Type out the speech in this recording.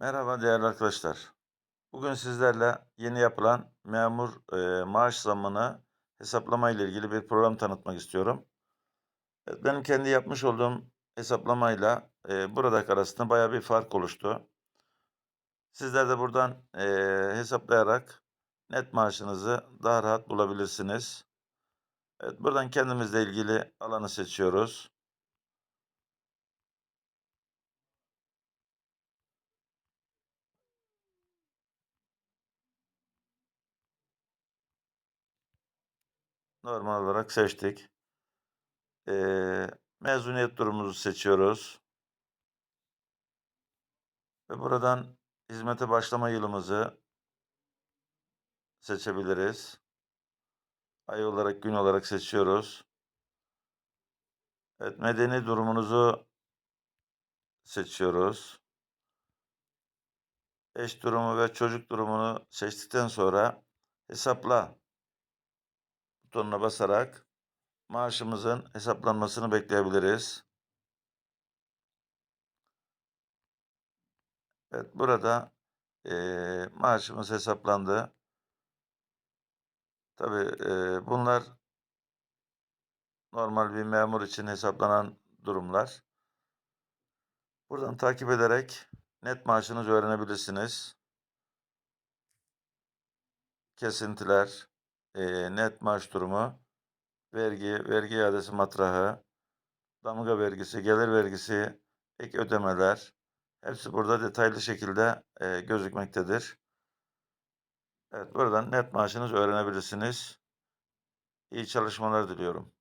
Merhaba değerli arkadaşlar. Bugün sizlerle yeni yapılan memur eee, maaş zammını hesaplama ile ilgili bir program tanıtmak istiyorum. Evet, Benim kendi yapmış olduğum hesaplamayla eee buradaki arasında bayağı bir fark oluştu. Sizler de buradan eee, hesaplayarak net maaşınızı daha rahat bulabilirsiniz. Evet, buradan kendimizle ilgili alanı seçiyoruz. Normal olarak seçtik. Eee, mezuniyet durumumuzu seçiyoruz. Ve buradan hizmete başlama yılımızı seçebiliriz. Ay olarak, gün olarak seçiyoruz. Evet, medeni durumunuzu seçiyoruz. Eş durumu ve çocuk durumunu seçtikten sonra hesapla butonuna basarak maaşımızın hesaplanmasını bekleyebiliriz. Evet, burada eee, maaşımız hesaplandı. Tabii eee, bunlar normal bir memur için hesaplanan durumlar. Buradan takip ederek net maaşınızı öğrenebilirsiniz. Kesintiler, eee, net maaş durumu, vergi, vergi iadesi matrahı, damga vergisi, gelir vergisi, ek ödemeler hepsi burada detaylı şekilde eee, gözükmektedir. Evet, buradan net maaşınızı öğrenebilirsiniz. İyi çalışmalar diliyorum.